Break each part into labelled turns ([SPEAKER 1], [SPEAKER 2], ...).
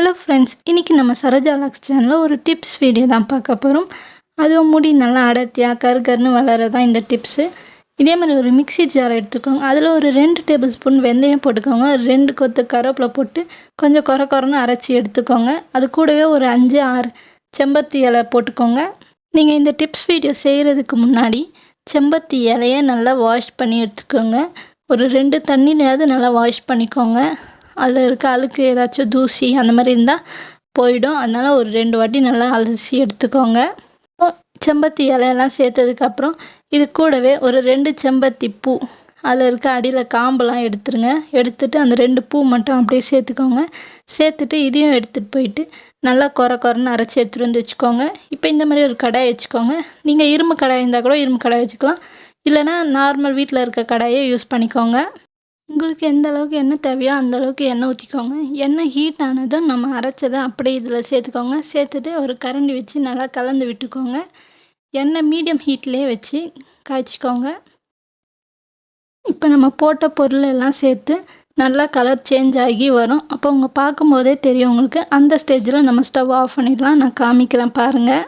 [SPEAKER 1] Hello friends இன்றைக்கி நம்ம சரோஜா லாக்ஸ் சேனலில் ஒரு டிப்ஸ் வீடியோ தான் பார்க்க போகிறோம் அதுவும் முடி நல்லா அடர்த்தியாக கரு கருன்னு வளரதான் இந்த டிப்ஸு இதே மாதிரி ஒரு மிக்ஸி ஜார் எடுத்துக்கோங்க. அதில் ஒரு ரெண்டு டேபிள் ஸ்பூன் வெந்தயம் போட்டுக்கோங்க. ரெண்டு கொத்து கருவேப்பிலை போட்டு கொஞ்சம் குறை குறைன்னு அரைச்சி எடுத்துக்கோங்க. அது கூடவே ஒரு அஞ்சு ஆறு செம்பருத்தி இலை போட்டுக்கோங்க. நீங்கள் இந்த டிப்ஸ் வீடியோ செய்கிறதுக்கு முன்னாடி செம்பருத்தி இலையை நல்லா வாஷ் பண்ணி எடுத்துக்கோங்க. ஒரு ரெண்டு தண்ணியிலையாவது நல்லா வாஷ் பண்ணிக்கோங்க. அதில் இருக்க அழுக்கு ஏதாச்சும் தூசி அந்த மாதிரி இருந்தால் போயிடும். அதனால் ஒரு ரெண்டு வாட்டி நல்லா அலசி எடுத்துக்கோங்க. செம்பருத்தி இலையெல்லாம் சேர்த்ததுக்கப்புறம் இது கூடவே ஒரு ரெண்டு செம்பருத்தி பூ. அதில் இருக்க அடியில் காம்பெல்லாம் எடுத்துருங்க. எடுத்துட்டு அந்த ரெண்டு பூ மட்டும் அப்படியே சேர்த்துக்கோங்க. சேர்த்துட்டு இதையும் எடுத்துகிட்டு போயிட்டு நல்லா குறை குறைன்னு அரைச்சி எடுத்துகிட்டு வந்து வச்சுக்கோங்க. இப்போ இந்த மாதிரி ஒரு கடாய் வச்சுக்கோங்க. நீங்கள் இரும்பு கடாய் இருந்தால் கூட இரும்பு கடாய் வச்சுக்கலாம். இல்லைனா நார்மல் வீட்டில் இருக்க கடாயை யூஸ் பண்ணிக்கோங்க. உங்களுக்கு எந்த அளவுக்கு எண்ணெய் தேவையோ அந்த அளவுக்கு எண்ணெய் ஊற்றிக்கோங்க எண்ணெய் ஹீட் ஆனதும் நம்ம அரைச்சதை அப்படியே இதில் சேர்த்துக்கோங்க. சேர்த்துட்டு ஒரு கரண்டி வச்சு நல்லா கலந்து விட்டுக்கோங்க. எண்ணெய் மீடியம் ஹீட்லேயே வச்சு காய்ச்சிக்கோங்க. இப்போ நம்ம போட்ட பொருள் எல்லாம் சேர்த்து நல்லா கலர் சேஞ்ச் ஆகி வரும். அப்போ உங்கள் பார்க்கும்போதே தெரியும் உங்களுக்கு. அந்த ஸ்டேஜில் நம்ம ஸ்டவ் ஆஃப் பண்ணிடலாம். நான் காமிக்கிறேன் பாருங்கள்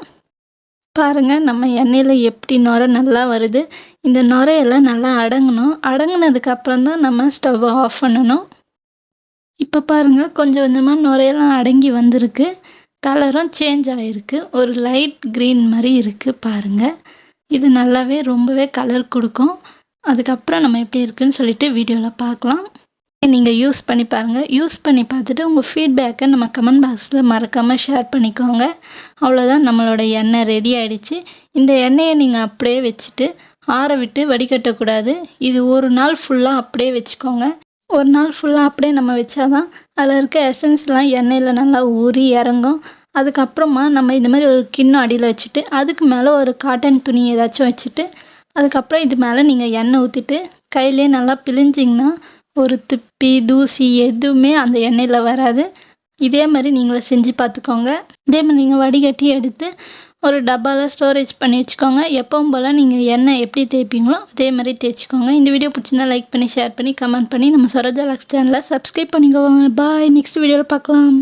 [SPEAKER 1] பாருங்கள் நம்ம எண்ணெயில் எப்படி நுரை நல்லா வருது. இந்த நுரையெல்லாம் நல்லா அடங்கணும். அடங்கினதுக்கப்புறம் தான் நம்ம ஸ்டவ்வை ஆஃப் பண்ணணும். இப்போ பாருங்கள் கொஞ்சம் கொஞ்சமாக நுரையெல்லாம் அடங்கி வந்திருக்கு. கலரும் சேஞ்ச் ஆகிருக்கு ஒரு லைட் க்ரீன் மாதிரி இருக்குது பாருங்கள் இது நல்லாவே ரொம்பவே கலர் கொடுக்கும். அதுக்கப்புறம் நம்ம எப்படி இருக்குன்னு சொல்லிட்டு வீடியோவில் பார்க்கலாம். நீங்கள் யூஸ் பண்ணி பாருங்கள் யூஸ் பண்ணி பார்த்துட்டு உங்கள் ஃபீட்பேக்கை நம்ம கமெண்ட் பாக்ஸில் மறக்காமல் ஷேர் பண்ணிக்கோங்க. அவ்வளோதான் நம்மளோட எண்ணெய் ரெடி ஆகிடுச்சு இந்த எண்ணெயை நீங்கள் அப்படியே வச்சுட்டு ஆற விட்டு வடிகட்டக்கூடாது. இது ஒரு நாள் ஃபுல்லாக அப்படியே வச்சுக்கோங்க. ஒரு நாள் ஃபுல்லாக அப்படியே நம்ம வச்சாதான் அதில் இருக்க எசன்ஸ்லாம் எண்ணெயில் நல்லா ஊறி இறங்கும். அதுக்கப்புறமா நம்ம இந்த மாதிரி ஒரு கிண்ணம் அடியில் வச்சுட்டு அதுக்கு மேலே ஒரு காட்டன் துணி ஏதாச்சும் வச்சுட்டு அதுக்கப்புறம் இது மேலே நீங்கள் எண்ணெய் ஊற்றிட்டு கையிலே நல்லா பிழிஞ்சிங்கன்னா ஒரு துப்பி தூசி எதுவுமே அந்த எண்ணெயில் வராது. இதே மாதிரி நீங்களும் செஞ்சு பார்த்துக்கோங்க. இதே மாதிரி நீங்கள் வடிகட்டி எடுத்து ஒரு டப்பாவில் ஸ்டோரேஜ் பண்ணி வச்சுக்கோங்க. எப்பவும் போல் நீங்கள் எண்ணெய் எப்படி தேய்ப்பீங்களோ அதே மாதிரி தேய்ச்சிக்கோங்க. இந்த வீடியோ பிடிச்சிருந்தா லைக் பண்ணி ஷேர் பண்ணி கமெண்ட் பண்ணி நம்ம சரோஜா லக்ஸ் சேனலை சப்ஸ்கிரைப் பண்ணிக்கோங்க. பாய் நெக்ஸ்ட் வீடியோவில் பார்க்கலாம்.